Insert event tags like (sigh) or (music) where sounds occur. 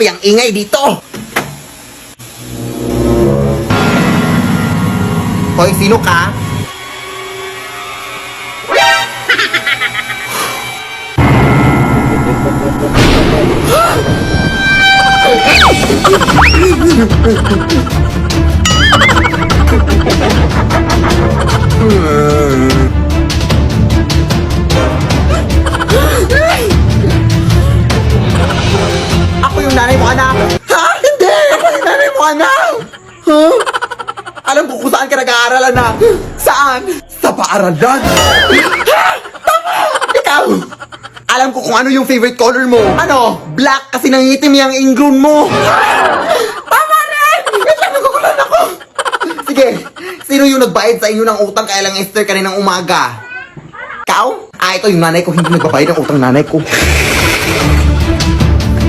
ba yung ingay dito? Hoy, sino ka? Ako (laughs) Alam ko kung saan ka nag-aaral, anak. Saan? Sa paaralan. Tama! Ikaw! Alam ko kung ano yung favorite color mo. Ano? Black kasi nangitim yung ingrown mo. Tama rin! Wait lang, nagugulan ako. Sige, sino yung nagbayad sa inyo ng utang kaya lang Esther kaninang umaga? Ikaw? Ah, ito yung nanay ko, hindi nagbabayad ng utang nanay ko.